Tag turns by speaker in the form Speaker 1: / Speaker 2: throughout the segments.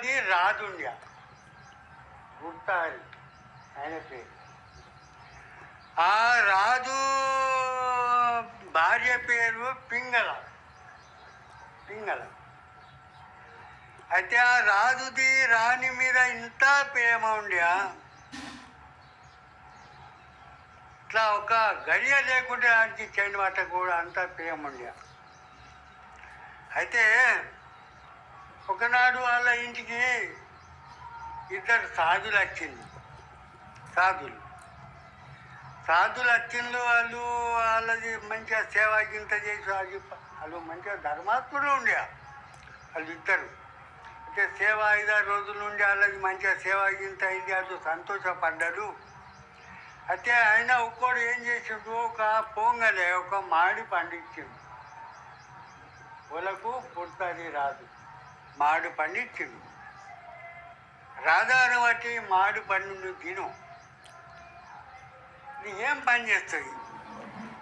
Speaker 1: పుడతాది రాదుండ్య పుడతాది ఆయన పేరు. ఆ రాజు భార్య పేరు పింగళ. పింగళ. అయితే ఆ రాజుది రాణి మీద ఇంత ప్రేమ ఉండ్యా ఇట్లా ఒక గడియ లేకుండా దానికి చేయని మాట కూడా అంత ప్రేమ ఉండే. అయితే ఒకనాడు వాళ్ళ ఇంటికి ఇద్దరు సాధులు వచ్చింది సాధులు. సాధులు వచ్చిండ్రు వాళ్ళు వాళ్ళది మంచిగా సేవా గింత చేసి వాళ్ళు వాళ్ళు మంచిగా ధర్మాత్ముడు ఉండే వాళ్ళు ఇద్దరు అయితే సేవ ఐదారు రోజుల నుండి వాళ్ళది మంచిగా సేవా గింత అయింది వాళ్ళు సంతోషపడ్డారు. అయితే ఆయన ఒక్కడు ఏం చేసిండు ఒక పొంగలే ఒక మాడి పండించిండు వాళ్ళకు పుడతాది రాదు. మాడు పండించిండు రాధాను బట్టి మాడు పండు తిను. నీ ఏం పని చేస్తుంది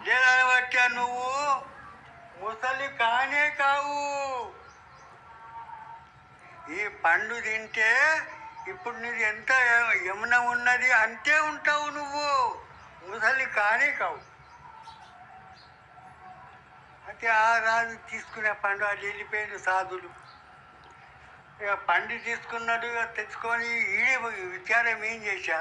Speaker 1: లేదా బట్టి నువ్వు ముసలి కానే కావు. ఈ పండు తింటే ఇప్పుడు నీది ఎంత యమున ఉన్నది అంతే ఉంటావు నువ్వు. ముసలి కానే కావు. అయితే ఆ రాజు తీసుకునే పండు అది వెళ్ళిపోయిన సాధులు. ఇక పండి తీసుకున్నాడు తెచ్చుకొని ఈడే విచారం ఏం చేశా?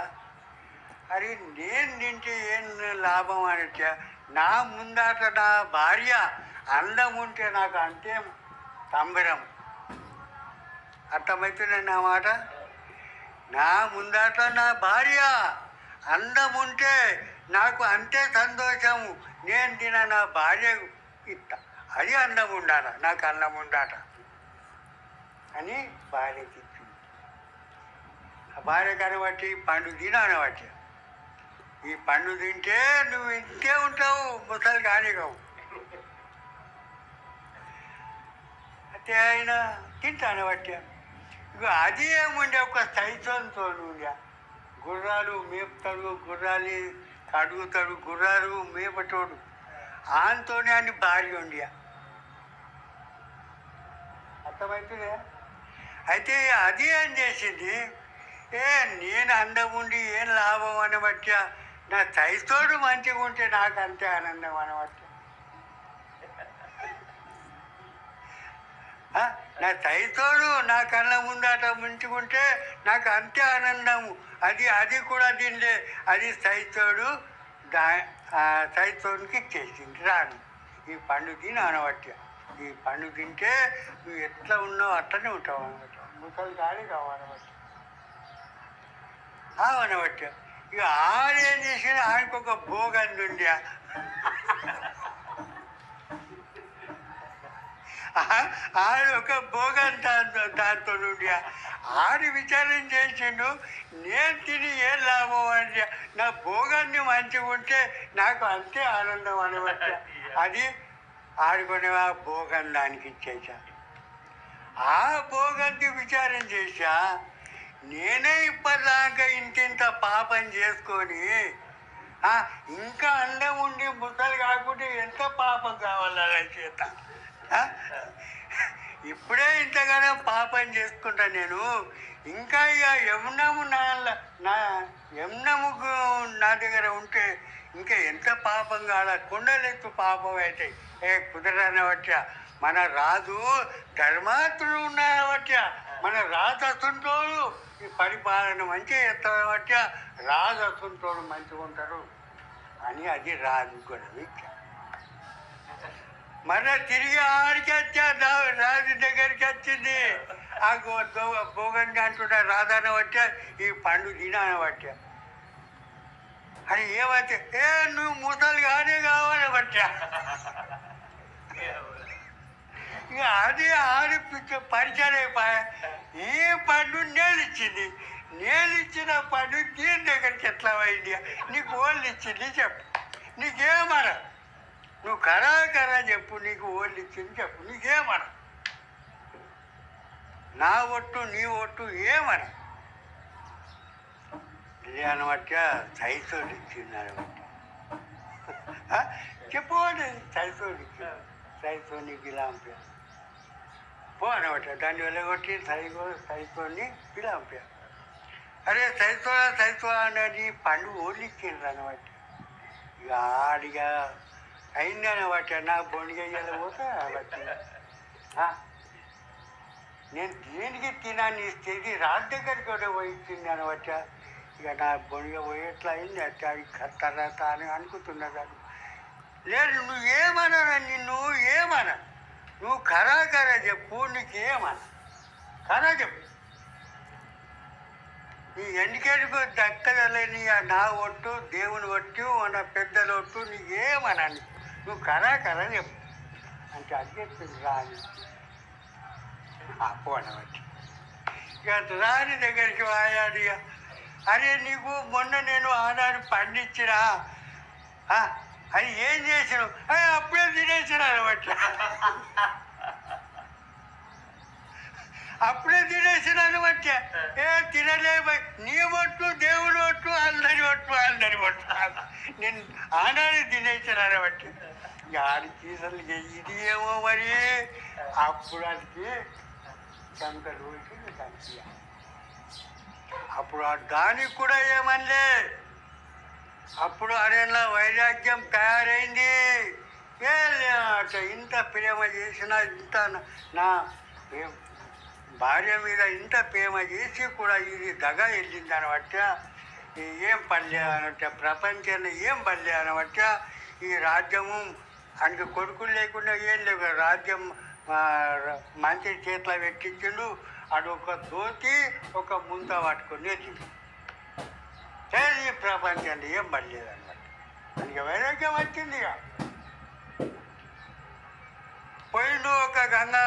Speaker 1: అరే నేను తింటే ఏం లాభం అనొచ్చా నా ముందాట నా భార్య? అందం ఉంటే నాకు అంతే సంబరం అర్థమవుతుంది నా మాట? నా ముందాట నా భార్య. అందం ఉంటే నాకు అంతే సంతోషము నేను తిన నా భార్య ఇట్ట అది అందం ఉండాల? నాకు అందం ఉండాట. అని భార్యకి ఇచ్చింది ఆ భార్య కనబట్టి పండు తిన అనబట్టి ఈ పండు తింటే నువ్వు ఇంతే ఉంటావు ముసలి కానీ కావు. అయితే ఆయన తింటాను బట్టి. ఇక అది ఏముండే ఒక సైతంతో ఉండే. గుర్రాలు మేపుతాడు గుర్రాలు కడుగుతాడు గుర్రాలు మేపటోడు. ఆంతోనే అని భార్య ఉండే. అర్థమవుతుందే అయితే అది ఏం చేసింది? ఏ నేను అందం ఉండి ఏం లాభం అనబట్ట నా సైతోడు మంచిగా ఉంటే నాకు అంతే ఆనందం అనబట్ట నా సైతోడు నా కళ్ళ ముందట ముంచుకుంటే నాకు అంతే ఆనందము అది అది కూడా తిండే. అది సైతోడు దా తైతోడికి చేసింది రాను. ఈ పండు తిని అనబట్టి ఈ పండు తింటే నువ్వు ఎట్లా ఉన్నావు అట్లనే ఉంటావు అనమాట ముసలి గాడి కావనబట్టి అనబట్టి ఇక ఆడేం చేసిన ఆయనకు ఒక భోగంది ఉండే ఆడు ఒక భోగం దాంతో దాంతో నుండి ఆడి విచారం చేసిండు నేను తిని ఏం లాభం అంటే నా భోగాన్ని మంచిగా ఉంటే నాకు అంతే ఆనందం అనమాట అది ఆడుకునేవా? ఆ భోగం ఇచ్చేసా ఆ భోగంకి విచారం చేశా. నేనే ఇప్పటిదాకా ఇంతింత పాపం చేసుకొని ఇంకా అందం ఉండి ముసలు కాకుంటే ఎంత పాపం కావాలి అలా చేత? ఇప్పుడే ఇంతగానో పాపం చేసుకుంటా నేను. ఇంకా ఇక యమునము నా నా యమునము నా దగ్గర ఉంటే ఇంకా ఎంత పాపం కాల కుండలెత్తు పాపం అయితే. ఏ కుదరని బట్టి మన రాజు ధర్మాత్రుడు ఉన్నాడు మన రాజు ఈ పరిపాలన మంచిగా చేస్తాడు బట్టి మంచిగా ఉంటారు అని అది రాజు కూడా విద్య మళ్ళీ తిరిగి ఆడికి వచ్చా రాజు దగ్గరికి వచ్చింది. ఆ గో- అంటున్నా రాధాన వచ్చా ఈ పండు తినాన వచ్చా అని ఏమంటే ఏ నువ్వు ముసలి కానీ కావాలి వచ్చా అది ఆడి పిచ్చ పరిచయం అయిపోయా ఈ పండు నేను ఇచ్చింది నేను ఇచ్చిన పండు దీని దగ్గరికి ఎట్లా అయింది నీకు ఓళ్ళు ఇచ్చింది చెప్పు నీకేమరా నువ్వు కరా కరా చెప్పు నీకు ఓళ్ళు ఇచ్చింది చెప్పు నీకేమన నా ఒట్టు నీ ఒట్టు ఏమన ఇది అనమాట సైసోడు ఇచ్చింది అనమాట చెప్పండి సైసోడు ఇచ్చింది సైసోని గులాం పేరు పో అనమాట దాన్ని వెళ్ళగొట్టి సైకో సైకోని పిలంపా అరే సైతో సైతో అనేది పండు ఓడిచ్చిండ్రు అనమాట ఇక ఆడిగా అయింది అనమాట నా బొండిగయ్యాలి పోతా బట్టి. నేను దేనికి తినాన్ని ఇస్తే ఇది రాజు దగ్గరికి కూడా పోయి అనమాట ఇక నా బొనిగ పోయేట్లా అయింది? అట్లా తర్వాత అని అనుకుంటున్నాను లేదు నువ్వు ఏమన్నా నిన్ను? ఏమన్నా నువ్వు ఖరా ఖరా చెప్పు నీకు ఏమన్నా? ఖరా చెప్పు. నీ ఎన్నికేలకు దక్కదలేని నా ఒట్టు దేవుని ఒట్టు మన పెద్దల ఒట్టు నీకు నువ్వు కరా కరా చెప్పు. అంటే అది చెప్పింది రాని పోనబట్టి ఇక రాని దగ్గరికి వాయాడు ఇక. అరే నీకు మొన్న నేను ఆనాడు పండించినా ఆ, అది ఏం చేసినావు? అట్లా అప్పుడే తినేసినాను అనమాట ఏ తినలే నీ ఒట్టు దేవుడు ఒట్టు అందరి ఒట్టు అందరి ఒట్టు. నేను ఆనాడు తినేసినాను బట్టి ఆడికి అసలు ఇది ఏమో మరి. అప్పుడు అడిగి కనుక రోజు అప్పుడు దానికి కూడా ఏమనలే. అప్పుడు అరేలా వైరాగ్యం తయారైంది. ఇంత ప్రేమ చేసిన ఇంత నా- భార్య మీద ఇంత ప్రేమ చేసి కూడా ఇది దగ వెళ్ళింది అనమాట. ఏం పల్లె ప్రపంచాన్ని ఏం పల్లె అనమాట. ఈ రాజ్యము ఆయనకి కొడుకులు లేకుండా ఏం లేవు రాజ్యం మంత్రి చేతిలో పెట్టించిండు. అటు ఒక దోతి ఒక ముంత పట్టుకుని వచ్చింది ఈ ప్రపంచాన్ని ఏం పడలేదు అనమాట. అందుకే వైరాగ్యం వచ్చింది ఇక. ఒక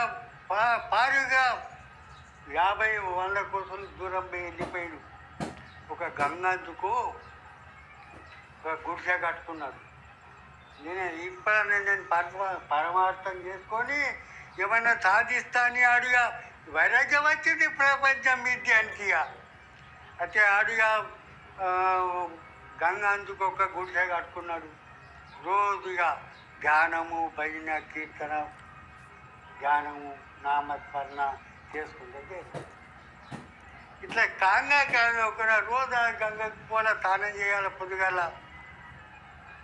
Speaker 1: పా పారుగా యాభై వంద కోసం దూరం పోయి వెళ్ళిపోయాడు. ఒక గంగందుకు ఒక గుడిసె కట్టుకున్నాడు. నేను ఇప్పుడు నేను పరమ పరమార్థం చేసుకొని ఏమైనా సాధిస్తా అని ఆడుగా వైరాగ్యం వచ్చింది ప్రపంచం విద్యానికి ఇక. అయితే ఆడుగా గంగందుకు గంగ ఒక గుడిసె కట్టుకున్నాడు. రోజుగా ధ్యానము భజన కీర్తన ధ్యానము నామస్మరణ చేసుకుంటే ఇట్లా కాంగా కాదు ఒక రోజు గంగకు పోలా తానం చేయాలి పొద్దుగాల.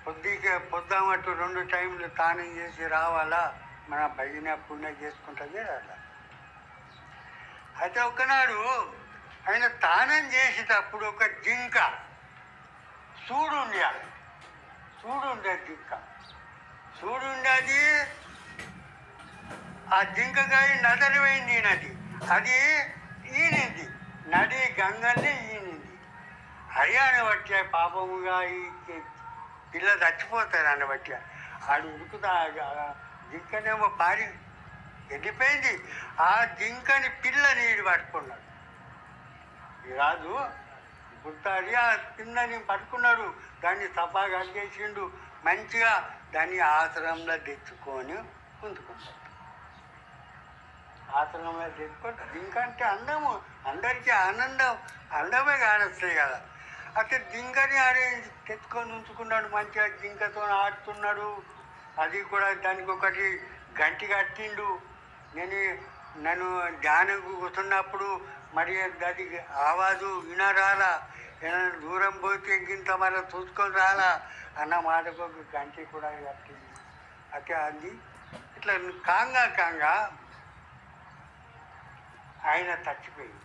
Speaker 1: పొద్దుకే పొద్దామట్టు రెండు టైంలు తానం చేసి రావాలా? మన భజన పుణ్యం చేసుకుంటుంది అలా అయితే ఒకనాడు ఆయన తానం చేసేటప్పుడు ఒక జింక చూడుండి చూడుండే జింక. చూడుండేది ఆ జింకకాయ నదరిపోయింది నది అది ఈనింది నది గంగల్ని ఈనింది హరియాణ బట్టి పాపముగా ఈ పిల్ల చచ్చిపోతారు అన్న బట్టి ఆడు ఉరుకుతా జింకనేమో పారి వెళ్ళిపోయింది. ఆ జింకని పిల్ల నీడు పట్టుకున్నాడు. రాజు పుట్టాడి ఆ పిల్లని పట్టుకున్నాడు. దాన్ని సఫాగా చేసిండు మంచిగా దాన్ని ఆశ్రమంలో తెచ్చుకొని ఉంచుకున్నాడు. ఆశ్రమంలో తెచ్చుకొని దింకంటే అందము అందరికీ ఆనందం అందమే కానొస్తాయి కదా. అయితే దింకని ఆడే తెచ్చుకొని ఉంచుకున్నాడు మంచిగా జింకతో ఆడుతున్నాడు. అది కూడా దానికి ఒకటి గంటి కట్టిండు. నేను నన్ను ధ్యానం కూర్చున్నప్పుడు మరి అది ఆవాజు వినరాలా? ఏదైనా దూరం పోతే ఇంత మరి చూసుకొని రాలా? అన్న మాటకు గంటి కూడా కట్టింది అయితే అది ఇట్లా కాంగా కాంగా ఆయన చచ్చిపోయింది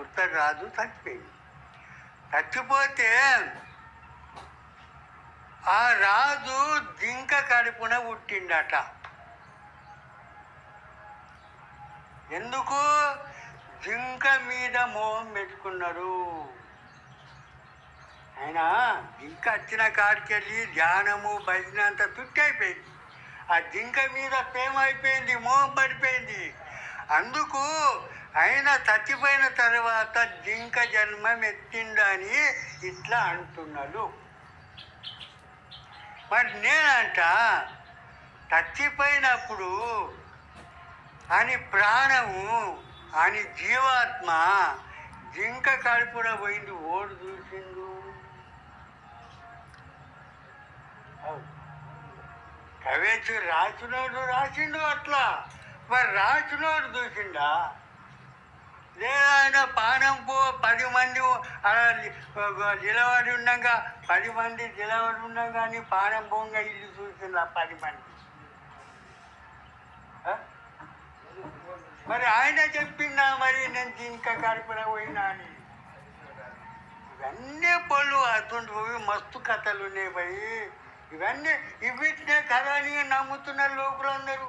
Speaker 1: ఉత్తర రాజు చచ్చిపోయింది చచ్చిపోతే ఆ రాజు జింక కడుపున పుట్టిండట. ఎందుకు? జింక మీద మోహం పెట్టుకున్నాడు. ఆయన జింక వచ్చిన కాడికెళ్ళి ధ్యానము భజన అంతా తుట్టి అయిపోయింది. ఆ జింక మీద ప్రేమ అయిపోయింది మోహం పడిపోయింది. అందుకు ఆయన చచ్చిపోయిన తర్వాత జింక జన్మం ఎత్తిండని ఇట్లా అంటున్నాడు. మరి నేనంట చచ్చిపోయినప్పుడు అని ప్రాణము అని జీవాత్మ జింక కడుపున పోయింది ఓడు చూసిండు. అవు. కవేసి రాసినోడు రాసిండు అట్లా. మరి రాసినోడు చూసిండా? లేదా ఆయన పానం పో పది మంది నిలబడి ఉండగా పది మంది నిలబడి ఉండగా కానీ పానం పోగా ఇల్లు చూసిందా పది మంది. మరి ఆయన చెప్పిందా మరి నేను ఇంకా కడుపున పోయినా అని? ఇవన్నీ పళ్ళు అటువంటి పోయి మస్తు కథలు ఉన్నాయి పోయి ఇవన్నీ ఇవిటినే కదా అని నమ్ముతున్నారు లోపలందరూ